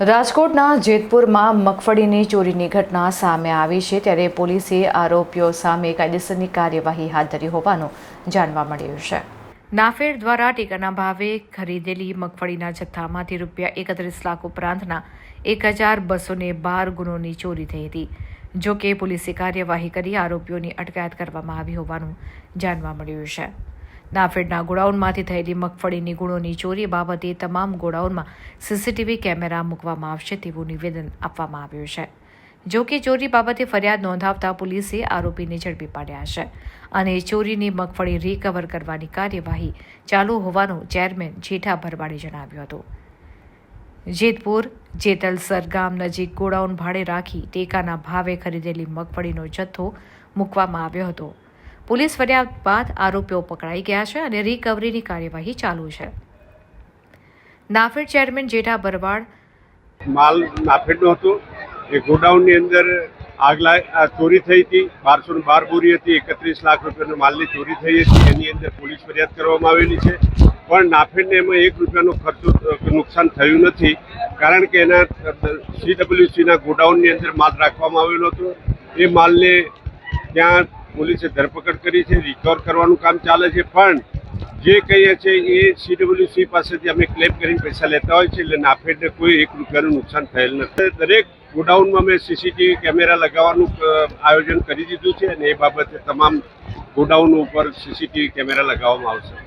રાજકોટના જેતપુરમાં મગફળીની ચોરીની ઘટના સામે આવી છે ત્યારે પોલીસે આરોપીઓ સામે કાયદેસરની કાર્યવાહી હાથ ધરી હોવાનું જાણવા મળ્યું છે. નાફેડ દ્વારા ટેકાના ભાવે ખરીદેલી મગફળીના જથ્થામાંથી રૂપિયા એકત્રીસ લાખ ઉપરાંતના એક હજાર બસોને બાર ગુણોની ચોરી થઈ હતી. જો કે પોલીસે કાર્યવાહી કરી આરોપીઓની અટકાયત કરવામાં આવી હોવાનું જાણવા મળ્યું છે. નાફેડના ગોડાઉનમાંથી થયેલી મગફળીની ગુણોની ચોરી બાબતે તમામ ગોડાઉનમાં સીસીટીવી કેમેરા મૂકવામાં આવશે તેવું નિવેદન આપવામાં આવ્યું છે. જો કે ચોરી બાબતે ફરિયાદ નોંધાવતા પોલીસે આરોપીને ઝડપી પાડ્યા છે અને ચોરીની મગફળી રિકવર કરવાની કાર્યવાહી ચાલુ હોવાનું ચેરમેન જેઠા ભરવાડે જણાવ્યું હતું. જેતપુર, જેતલસર ગામ નજીક ગોડાઉન ભાડે રાખી ટેકાના ભાવે ખરીદેલી મગફળીનો જથ્થો મૂકવામાં આવ્યો હતો. પોલીસ ફરિયાદ બાદ આરોપીઓ પકડાઈ ગયા છે અને રિકવરીની કાર્યવાહી ચાલુ છે. નાફેડ ચેરમેન જેઠા બરવાડ માલ નાફેડનો હતો. એ ગોડાઉનની અંદર આગ ચોરી થઈ હતી. બારસો ને બાર બોરી હતી. એકત્રીસ લાખ રૂપિયાનો માલની ચોરી થઈ હતી. એની અંદર પોલીસ ફરિયાદ કરવામાં આવેલી છે. પણ નાફેડને એમાં એક રૂપિયાનો ખર્ચો નુકસાન થયું નથી. કારણ કે એના સીડબ્લ્યુસીના ગોડાઉનની અંદર માલ રાખવામાં આવેલો હતો. એ માલને ત્યાં પોલીસે ધરપકડ કરી છે રિકવર કરવાનું કામ ચાલે છે, પણ જે કહીએ છે એ સીડબ્લ્યુસી પાસેથી અમે ક્લેમ કરીને પૈસા લેતા હોય છે, એટલે નાફેડને કોઈ એક રૂપિયાનું નુકસાન થયેલ નથી. દરેક ગોડાઉનમાં અમે સીસીટીવી કેમેરા લગાવવાનું આયોજન કરી દીધું છે અને એ બાબતે તમામ ગોડાઉન ઉપર સીસીટીવી કેમેરા લગાવવામાં આવશે.